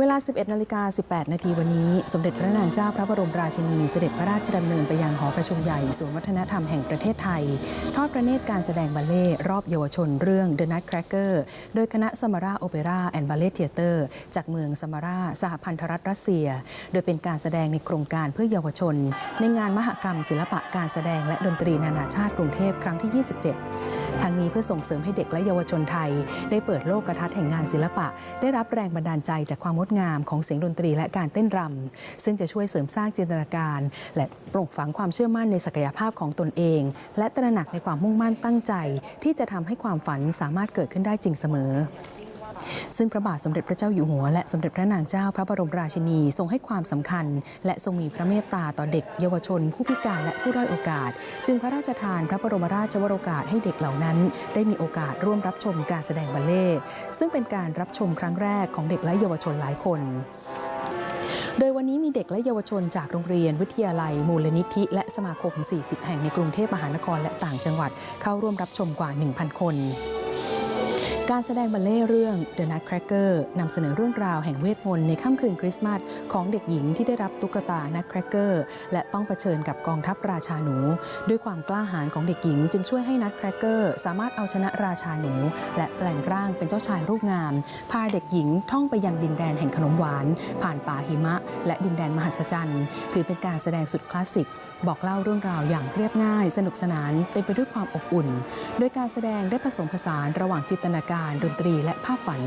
เวลา 11นาฬิกา18 นาทีวันนี้ สมเด็จพระนางเจ้าพระบรมราชินีเสด็จพระราชดำเนินไปยังหอประชุมใหญ่ศูนย์วัฒนธรรมแห่งประเทศไทย ทอดพระเนตรการแสดงบัลเล่รอบเยาวชนเรื่อง The Nutcracker โดยคณะสมาราโอเปร่าแอนด์บัลเล่เทเตอร์จากเมืองสมาราสหพันธรัฐรัสเซีย โดยเป็นการแสดงในโครงการเพื่อเยาวชน ในงานมหกรรม ศิลปะการแสดงและดนตรีนานาชาติกรุงเทพครั้งที่ 27 ทั้งนี้เพื่อส่งเสริมให้เด็กและเยาวชนไทย ได้เปิดโลกทัศน์แห่งงานศิลปะ ได้รับแรงบันดาลใจจากความงดงามของเสียงดนตรีและการเต้นรำซึ่งจะช่วยเสริมสร้างจินตนาการ และปลูกฝังความเชื่อมั่นในศักยภาพของตนเอง และตระหนักในความมุ่งมั่นตั้งใจ ที่จะทำให้ความฝันสามารถเกิดขึ้นได้จริงเสมอ ซึ่งพระบาทสมเด็จพระเจ้าอยู่หัว และสมเด็จพระนางเจ้าพระบรมราชินีทรงให้ความสำคัญ และทรงมีพระเมตตาต่อเด็ก เยาวชน ผู้พิการและผู้ด้อยโอกาส จึงพระราชทานพระบรมราชวโรกาสให้เด็กเหล่านั้น ได้มีโอกาสร่วมรับชมการแสดงบัลเล่ซึ่งเป็นการรับชมครั้งแรกของเด็กและเยาวชนหลายคนโดยวันนี้มีเด็กและเยาวชนจากโรงเรียนวิทยาลัย มูลนิธิ และสมาคม 40 แห่งในกรุงเทพมหานครและต่างจังหวัดเข้าร่วมรับชมกว่า 1,000 คน การแสดงบัลเล่ต์เรื่อง The Nutcracker นำเสนอเรื่องราวแห่งเวทมนต์ในค่ำคืนคริสต์มาสของเด็กหญิงที่ได้รับตุ๊กตา Nutcracker และต้องเผชิญกับกองทัพราชาหนู ด้วยความกล้าหาญของเด็กหญิง จึงช่วยให้ Nutcracker สามารถเอาชนะราชาหนู และแปลงร่างเป็นเจ้าชายรูปงาม พาเด็กหญิงท่องไปยังดินแดนแห่งขนมหวาน ผ่านป่าหิมะ และดินแดนมหัศจรรย์ถือเป็นการแสดงสุดคลาสสิก บอกเล่าเรื่องราวอย่างเรียบง่าย สนุกสนานเต็มไปด้วยความอบอุ่น โดยการแสดงได้ผสมผสานระหว่างจินตนาการดนตรีและภาพฝัน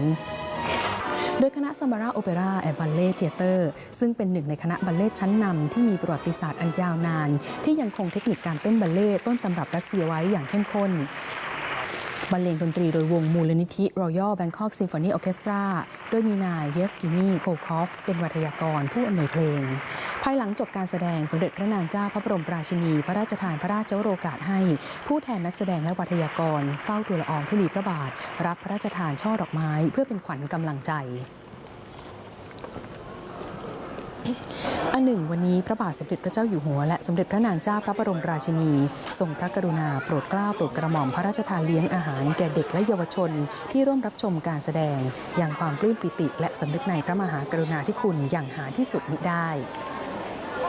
โดยคณะสมาราโอเปร่าแอนด์บัลเล่เทเตอร์ ซึ่งเป็นหนึ่งในคณะบัลเล่ชั้นนำที่มีประวัติศาสตร์อันยาวนาน ที่ยังคงเทคนิคการเต้นบัลเล่ต์ต้นตำรับรัสเซียไว้อย่างเข้มข้น บรรเลงดนตรีโดยวงมูลนิธิ Royal Bangkok Symphony Orchestra โดยมีนายเยฟกินีโคคอฟ เป็นวัทยากรผู้อำนวยเพลง ภายหลังจบการแสดงสมเด็จพระนางเจ้าพระบรมราชินี พระราชทานพระราชโรกาสให้ ผู้แทนนักแสดงและวัทยากร เฝ้าทูลละอองธุลีพระบาท รับพระราชทานช่อดอกไม้ เพื่อเป็นขวัญกำลังใจ อันหนึ่งวันนี้พระบาทสมเด็จพระเจ้าอยู่หัวและสมเด็จพระนางเจ้าพระบรมราชินีทรงพระกรุณาโปรดเกล้าโปรดกระหม่อมพระราชทานเลี้ยงอาหารแก่เด็กและเยาวชน ที่ร่วมรับชมการแสดง อย่างความปลื้มปิติ และสำนึกในพระมหากรุณาธิคุณอย่างหาที่สุดมิได้